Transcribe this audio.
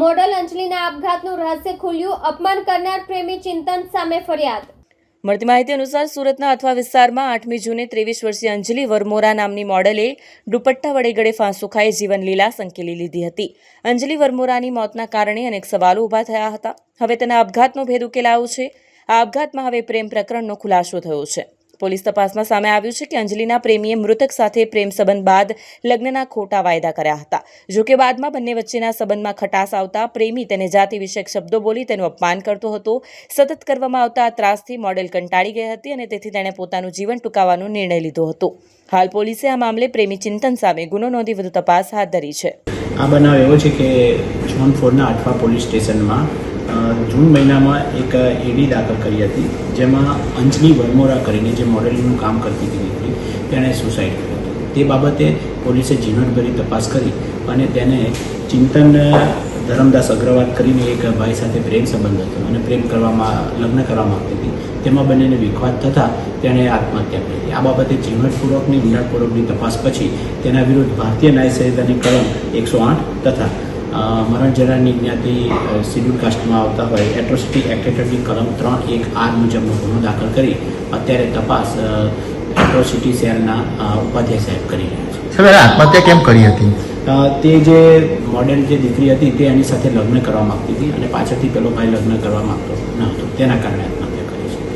Model અંજલિના આપઘાતનું રહસ્ય ખુલ્યું, અપમાન કરનાર પ્રેમી ચિંતન સામે ફરિયાદ. મળતી માહિતી અનુસાર સુરતના અથવા વિસ્તારમાં આઠમી જૂને ત્રેવીસ વર્ષીય અંજલિ વરમોરા નામની મોડલે દુપટ્ટા વડે ગળે ફાંસો ખાઈ જીવનલીલા સંકેલી લીધી હતી. અંજલિ વરમોરાની મોતના કારણે અનેક સવાલો ઊભા થયા હતા. હવે તેના આપઘાતનો ભેદ ઉકેલાયો છે. આ આપઘાતમાં હવે પ્રેમ પ્રકરણનો ખુલાસો થયો છે. પોલીસ તપાસમાં સામે આવ્યું છે કે અંજલિના પ્રેમીએ મૃતક સાથે પ્રેમ સંબંધ બાદ લગ્નના ખોટા વાયદા કર્યા હતા. જોકે બાદમાં બંને વચ્ચેના સંબંધમાં ખટાસ આવતા પ્રેમી તેને જાતિ વિષયક શબ્દો બોલી તેનું અપમાન કરતો હતો. સતત કરવામાં આવતા ત્રાસથી મોડેલ કંટાળી ગઈ હતી અને તેથી તેણે પોતાનું જીવન ટૂંકાવવાનો નિર્ણય લીધો હતો. હાલ પોલીસે આ મામલે પ્રેમી ચિંતન સામે ગુનો નોંધી વધુ તપાસ હાથ ધરી છે. આ બનાવ એવો છે કે ઝોન ફોરના અઠવા પોલીસ સ્ટેશનમાં જૂન મહિનામાં એક એડી દાખલ કરી હતી, જેમાં અંજલિ વરમોરા કરીને જે મોડેલિંગનું કામ કરતી હતી દીકરી તેણે સુસાઇડ કર્યું હતું. તે બાબતે પોલીસે ઝીણવટભરી તપાસ કરી અને તેને ચિંતન ધરમદાસ અગ્રવાલ કરીને એક ભાઈ સાથે પ્રેમ સંબંધ હતો અને પ્રેમ કરવામાં, લગ્ન કરવા માગતી હતી. તેમાં બંનેને વિખવાદ થતાં તેણે આત્મહત્યા કરી હતી. આ બાબતે ઝીણવટપૂર્વકની ઊંડાણપૂર્વકની તપાસ પછી તેના વિરુદ્ધ ભારતીય ન્યાય સંહિતાની કલમ એકસો આઠ તથા મરણ જરાની જ્ઞાતિ શિડ્યુલ કાસ્ટમાં આવતા હોય. એટ્રોસિટી એક્ટ હેઠળની કલમ ત્રણ એક આર મુજબનો ગુનો દાખલ કરી અત્યારે તપાસ એટ્રોસિટી સેલના ઉપાધ્યાય સાહેબ કરી રહ્યા છે. આત્મહત્યા કેમ કરી હતી? તે જે મોડેલ જે દીકરી હતી તે એની સાથે લગ્ન કરવા માંગતી હતી અને પાછળથી પેલો ભાઈ લગ્ન કરવા માગતો ન હતો. તેના કારણે